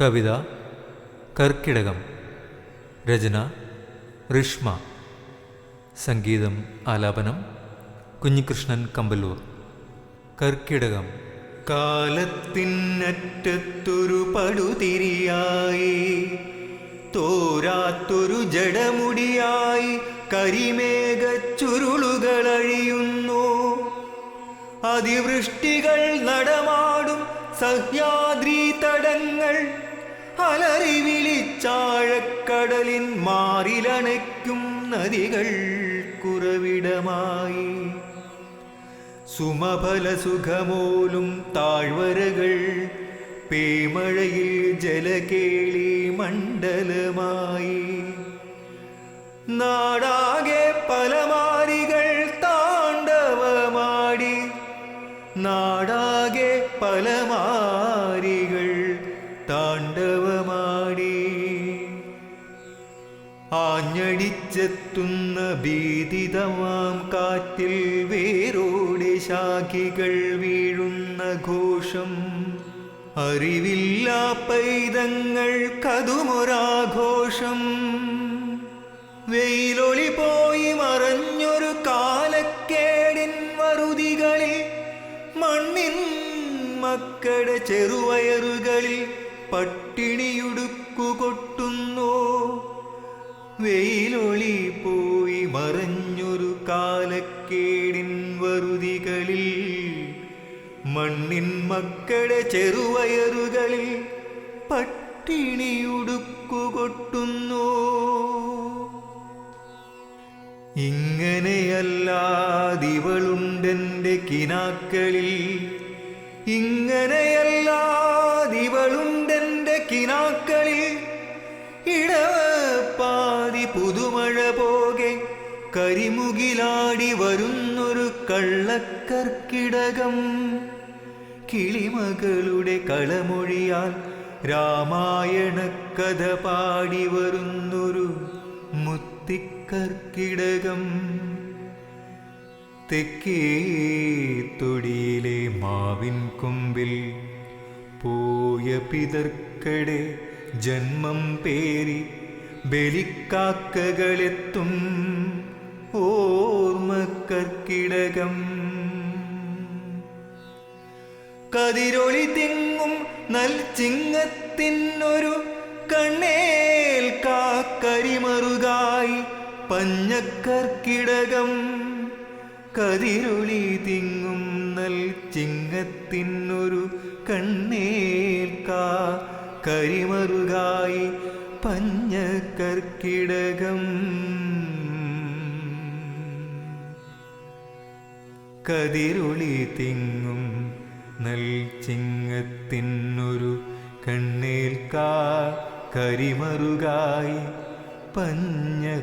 കവിത കർക്കിടകം രചന റിഷ്മ സംഗീതം ആലാപനം കുഞ്ഞികൃഷ്ണൻ കമ്പല്ലൂർ. കർക്കിടകം. കാലത്തിനറ്റത്തൊരു പടുതിരിയായി തോരാത്തൊരു ജഡമുടിയായി കരിമേഘച്ചുരുളുകളഴിയുന്നു. അതിവൃഷ്ടികൾ നടമാടും സഹ്യാദ്രി തടങ്ങൾ അലറി വിളിച്ചാഴക്കടലിൻ മാറിലണയ്ക്കും നദികൾ കുറവിടമായി. സുമഫല സുഖമോലും താഴ്വരകൾ പേമഴയിൽ ജലകേളി മണ്ഡലമായി. നാടാകെ പലമാരികൾ താണ്ഡവമാടി. നാടാകെ പലമാരികൾ ആഞ്ഞടിച്ചെത്തുന്ന ഭീതിതവാം കാറ്റിൽ വേരോടെ ശാഖികൾ വീഴുന്ന ഘോഷം. അറിവില്ല പൈതങ്ങൾ കതുമൊരാഘോഷം. വെയിലൊളി പോയി മറഞ്ഞൊരു കാലക്കേടിൻ വറുതികളിൽ മണ്ണിൻ മക്കളുടെ ചെറുവയറുകളിൽ പട്ടിണിയുടുക്കു കൊട്ടുന്നു വെയിലൊളി പോയി മറഞ്ഞൊരു കാലക്കേടിൻ വറുതികളിൽ മണ്ണിൻ മക്കളെ ചെറുവയറുകളിൽ പട്ടിണിയുടുക്കുകൊട്ടുന്നു. ഇങ്ങനെയല്ലാതിവളുണ്ടെന്റെ കിനാക്കളിൽ ഇങ്ങനെയല്ലാതിവളുണ്ടെന്റെ കിനാക്കളിൽ ഇടവപ്പാതി പുതുമഴ പോകെ കരിമുകിലാടി വരുന്നൊരു കള്ളക്കർക്കിടകം. കിളിമകളുടെ കളമൊഴിയാൽ രാമായണ കഥ പാടി വരുന്നൊരു മുത്തിക്കർക്കിടകം. തെക്കേ തൊടിയിലെ മാവിൻ കൊമ്പിൽ പോയ പിതർക്കടെ ജന്മം പേരി ബലിക്കാക്കകളെത്തും ഓർമ്മക്കർക്കിടകം. കതിരൊളി തിങ്ങും നൽ ചിങ്ങത്തിനൊരു കണ്ണേൽ കാക്കരിമറുകായി പഞ്ഞക്കർക്കിടകം. കതിരൊളി തിങ്ങും നൽ ചിങ്ങത്തിനൊരു കണ്ണേൽ കാ കരിമറുകായി പഞ്ഞക്കർക്കിടകം. കതിരുളി തിങ്ങും നൽ ചിങ്ങത്തിനൊരു കണ്ണേൽക്കാ കരിമറുകായി പഞ്ഞക്കർക്കിടകം.